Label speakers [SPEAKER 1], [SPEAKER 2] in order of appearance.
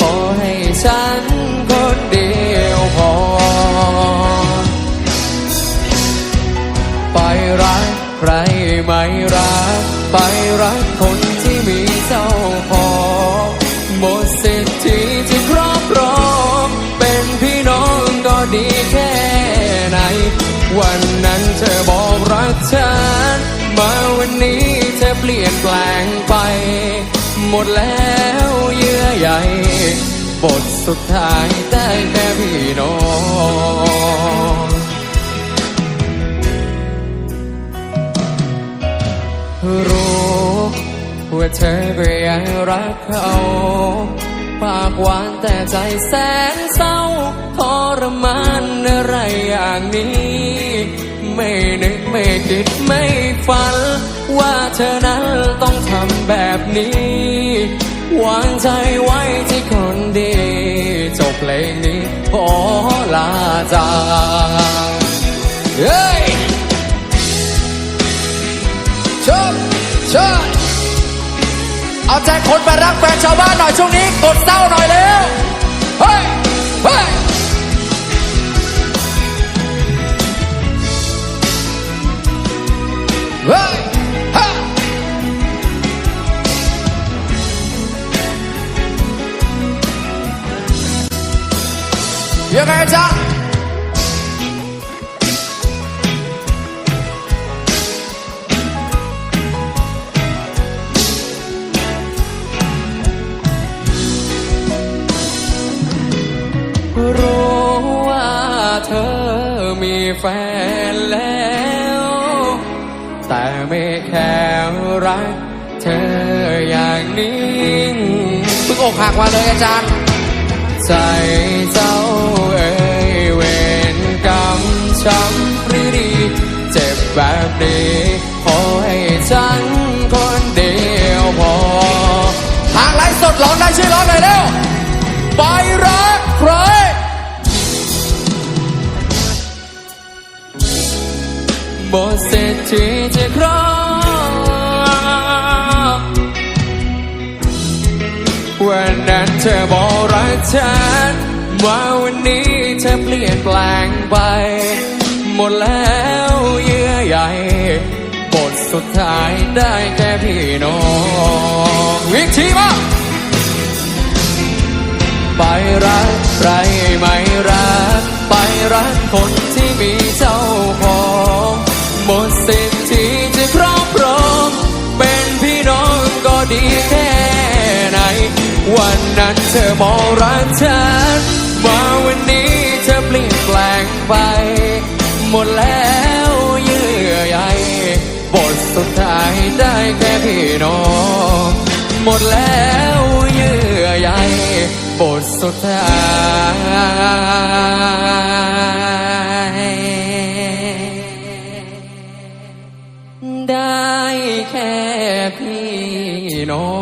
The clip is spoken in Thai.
[SPEAKER 1] ขอให้ฉันคนเดียวพอ ไปรักใครไม่รัก ไปรักคนที่มีเจ้าของหมดสิทธิที่ครอบครองเป็นพี่น้องก็ดีแค่ไหน วันนั้นเธอบอกรักฉัน มาวันนี้เธอเปลี่ยนแปลงไป หมดแล้วเยื่อใย บทสุดท้ายได้แค่พี่น้องรู้ว่าเธอก็ยังรักเขา ปากหวานแต่ใจแสนเศร้าทรมานอะไรอย่างนี้ ไม่นึกไม่คิดไม่ฝัน ว่าเธอนั้นต้องทำแบบนี้ วางใจไว้ที่คนดี จบเพลงนี้ขอลาจากเฮ้ยชอบชอบเอาใจคนไปรักแฟนชาวบ้านหน่อยช่วงนี้กด ยังไงจ๊ะรู้ว่าเธอมีแฟนแล้ว แต่ไม่แค่รักเธออย่างนี้เพิ่งอกหักมาเลยอาจารย์ ใจเจ้า ช้ำหรือดี เจ็บแบบนี้ขอให้ฉันคนเดียวพอทางไลฟ์สดร้องได้ช่วยร้องหน่อยเร็ว ไปรักใครหมดสิทธิ์ที่จะครองวันนั้นเธอบอกรักฉันว่าวันนี้เธอเปลี่ยนแปลงไป หมดแล้วเยื่อใยบทสุดท้ายได้แค่พี่น้องวิธีมาไปรักใครไม่รัก ไปรักคนที่มีเจ้าของหมดสิทธิ์ที่จะครอบครองเป็นพี่น้องก็ดีแค่ไหน วันนั้นเธอบอกรักฉันมาวันนี้ หมดแล้วเยื่อใยบทสุดท้ายได้แค่พี่น้อง หมดแล้วเยื่อใยบทสุดท้ายได้แค่พี่น้อง